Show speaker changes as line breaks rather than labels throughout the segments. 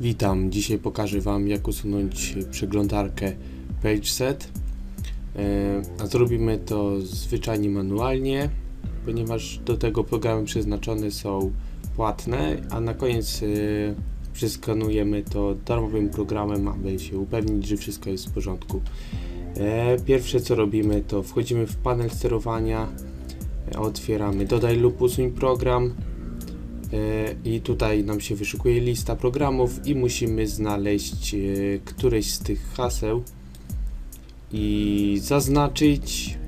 Witam, dzisiaj pokażę Wam jak usunąć przeglądarkę PageSet. E, A zrobimy to zwyczajnie manualnie, ponieważ do tego programy przeznaczone są płatne, a na koniec e, przeskanujemy to darmowym programem, aby się upewnić, że wszystko jest w porządku. E, Pierwsze co robimy to wchodzimy w panel sterowania, otwieramy dodaj lub usuń program, i tutaj nam się wyszukuje lista programów i musimy znaleźć e, któreś z tych haseł i zaznaczyć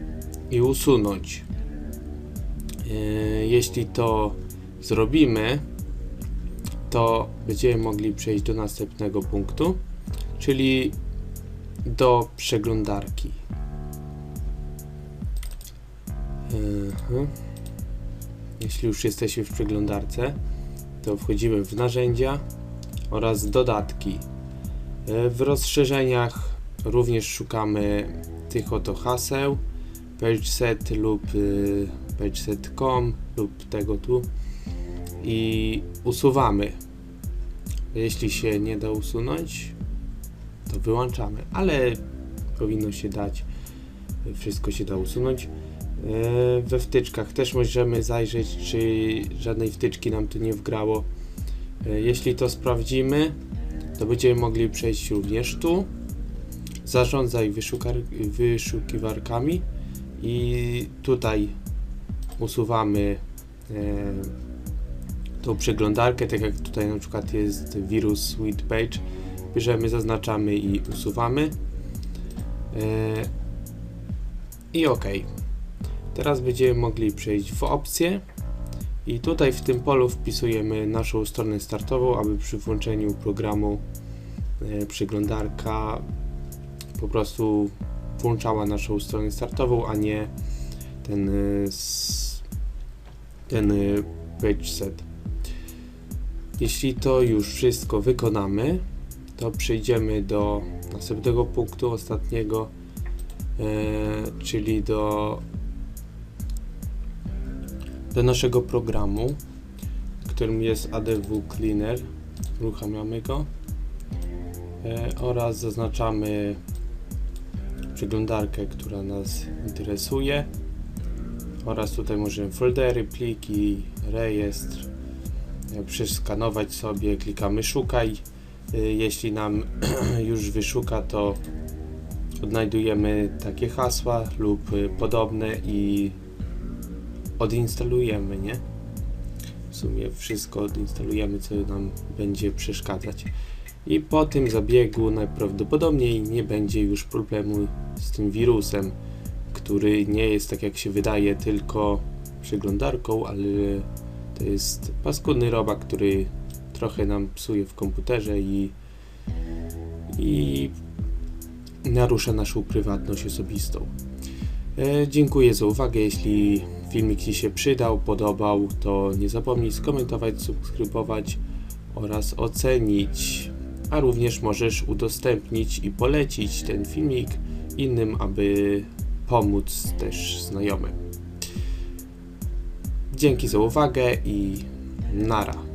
i usunąć. E, Jeśli to zrobimy, to będziemy mogli przejść do następnego punktu, czyli do przeglądarki. Jeśli już jesteśmy w przeglądarce, to wchodzimy w narzędzia oraz dodatki. E, W rozszerzeniach również szukamy tych oto haseł pageset lub y, pageset.com lub tego tu i usuwamy. Jeśli się nie da usunąć, to wyłączamy, ale powinno się dać. Wszystko się da usunąć. E, We wtyczkach też możemy zajrzeć, czy żadnej wtyczki nam tu nie wgrało. E, Jeśli to sprawdzimy, to będziemy mogli przejść również tu. Zarządzaj wyszukiwarkami i tutaj usuwamy e, tą przeglądarkę, tak jak tutaj na przykład jest wirus with page. Bierzemy, zaznaczamy i usuwamy. I OK. Teraz będziemy mogli przejść w opcje i tutaj w tym polu wpisujemy naszą stronę startową, aby przy włączeniu programu e, przeglądarka po prostu włączała naszą stronę startową, a nie ten, e, ten e, page set. Jeśli to już wszystko wykonamy, to przejdziemy do następnego punktu, ostatniego, czyli do do naszego programu, którym jest ADW Cleaner. Uruchamiamy go e, oraz zaznaczamy przeglądarkę, która nas interesuje oraz tutaj możemy foldery, pliki, rejestr e, przeskanować sobie, klikamy szukaj. E, Jeśli nam już wyszuka, to odnajdujemy takie hasła lub podobne i odinstalujemy, nie? W sumie wszystko odinstalujemy, co nam będzie przeszkadzać. I po tym zabiegu najprawdopodobniej nie będzie już problemu z tym wirusem, który nie jest tak jak się wydaje tylko przeglądarką, ale to jest paskudny robak, który trochę nam psuje w komputerze i, i narusza naszą prywatność osobistą. E, dziękuję za uwagę. Jeśli filmik Ci się przydał, podobał, to nie zapomnij skomentować, subskrybować oraz ocenić. A również możesz udostępnić i polecić ten filmik innym, aby pomóc też znajomym. Dzięki za uwagę i nara.